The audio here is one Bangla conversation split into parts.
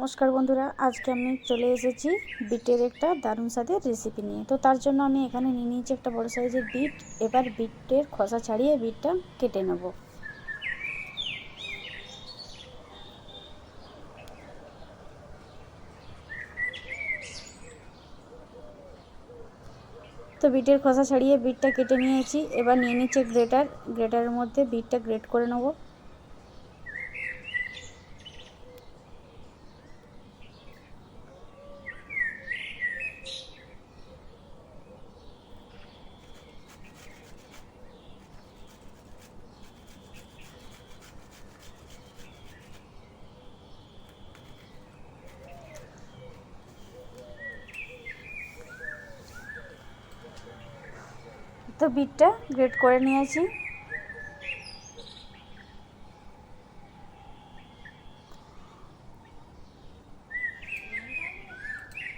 নমস্কার বন্ধুরা, আজকে আমি চলে এসেছি বিটের একটা দারুণ স্বাদের রেসিপি নিয়ে। তো তার জন্য আমি এখানে নিয়ে নিয়েছি একটা বড় সাইজের বিট। এবার বিটের খোসা ছাড়িয়ে বিটটা কেটে নেব। তো বিটের খোসা ছাড়িয়ে বিটটা কেটে নিয়েছি। এবার নিয়ে নিচ্ছে গ্রেটার। গ্রেটারের মধ্যে বিটটা গ্রেট করে নেব। তো বিটটা গ্রেট করে নিয়েছি।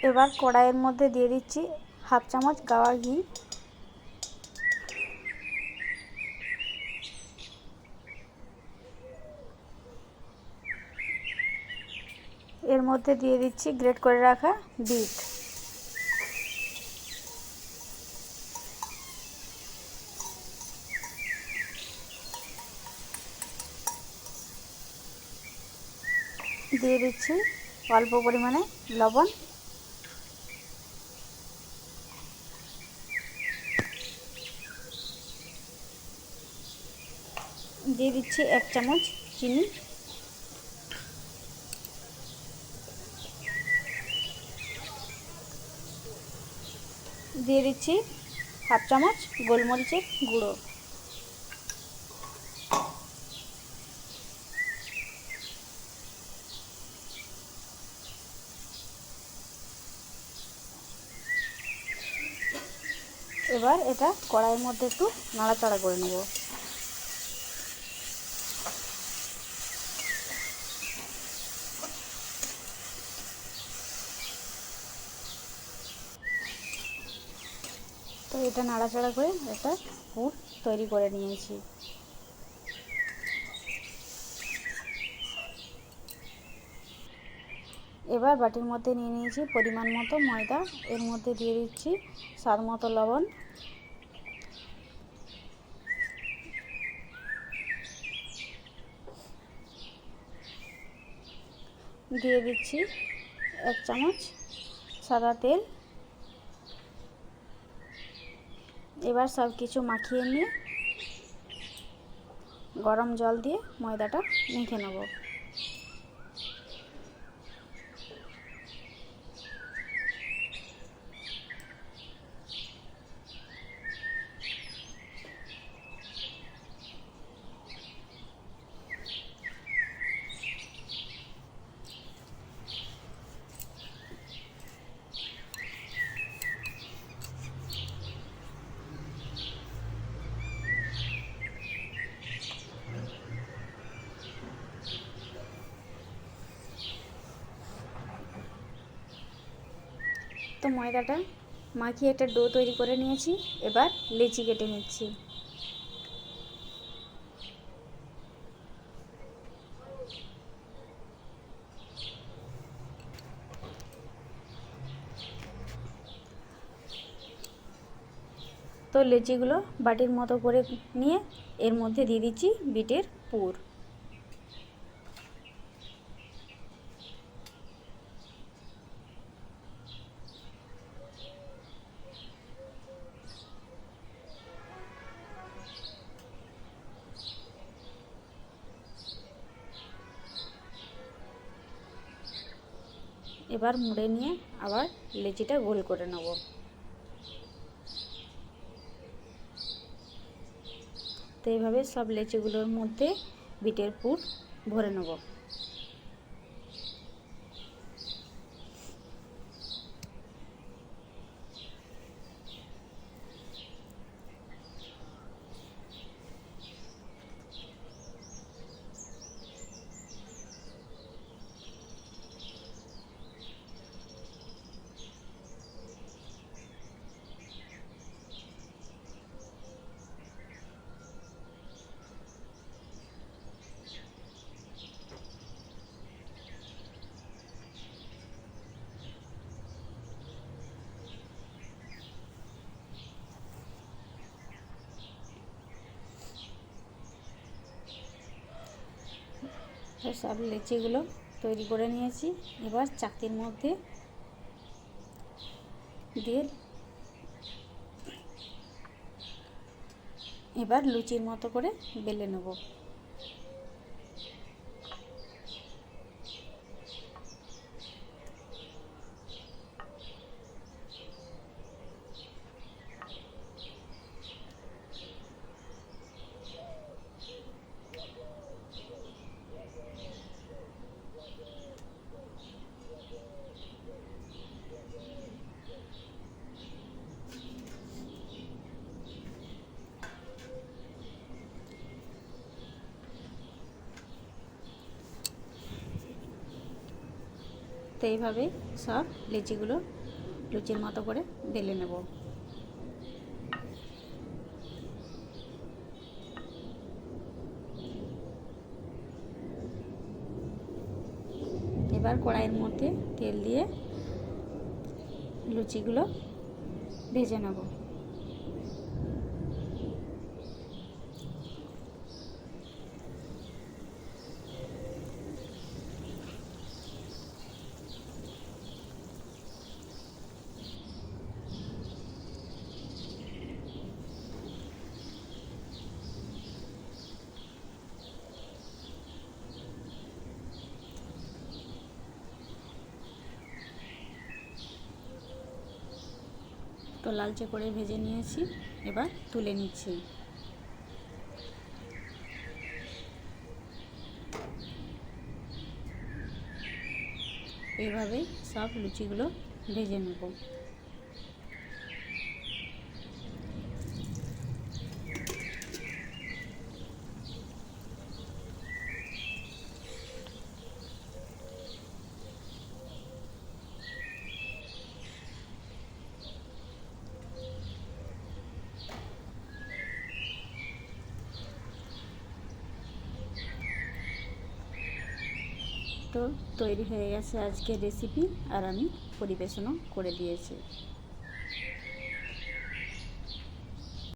এবার কড়াইয়ের মধ্যে দিয়ে দিচ্ছি হাফ চামচ গাওয়া ঘি। এর মধ্যে দিয়ে দিচ্ছি গ্রেট করে রাখা বিট। দিয়ে দিচ্ছি অল্প পরিমাণে লবণ। দিয়ে দিচ্ছি এক চামচ চিনি। দিয়ে দিচ্ছি হাফ চামচ গোলমরিচের গুঁড়ো। এবার এটা কড়াইয়ের মধ্যে একটু নাড়াচাড়া করে নেব। তো এটা নাড়াচাড়া করে একটা পুর তৈরি করে নিয়েছি। এবার বাটির মধ্যে নিয়ে নিয়েছি পরিমাণ মতো ময়দা। এর মধ্যে দিয়ে দিচ্ছি স্বাদ মতো লবণ। দিয়ে দিচ্ছি এক চামচ সাদা তেল। এবার সব কিছু মাখিয়ে নিয়ে গরম জল দিয়ে ময়দাটা মেখে নেব। তো ময়দাটা মাখিয়ে একটা ডো তৈরি করে নিয়েছি। এবার লেচি কেটে নিচ্ছি। তো লেচিগুলো বাটির মতো করে নিয়ে এর মধ্যে দিয়ে দিচ্ছি বিটের পুর। এবার মুড়ে নিয়ে আবার লেচিটা গোল করে নেব। তো এইভাবে সব লেচিগুলোর মধ্যে বিটের পুর ভরে নেব। সব লিচিগুলো তৈরি করে নিয়েছি। এবার চাকতির মধ্যে দিয়ে এবার লুচির মতো করে বেলে নেব। তো এইভাবেই সব লিচিগুলো লুচির মতো করে বেলে নেব। এবার কড়াইয়ের মধ্যে তেল দিয়ে লুচিগুলো ভেজে নেব। তো লালচে করে ভেজে নিয়েছি এবার তুলে নিচ্ছি। এইভাবে সব লুচিগুলো ভেজে নেব। তো তৈরি হয়ে গেছে আজকের রেসিপি আর আমি পরিবেশনও করে দিয়েছি।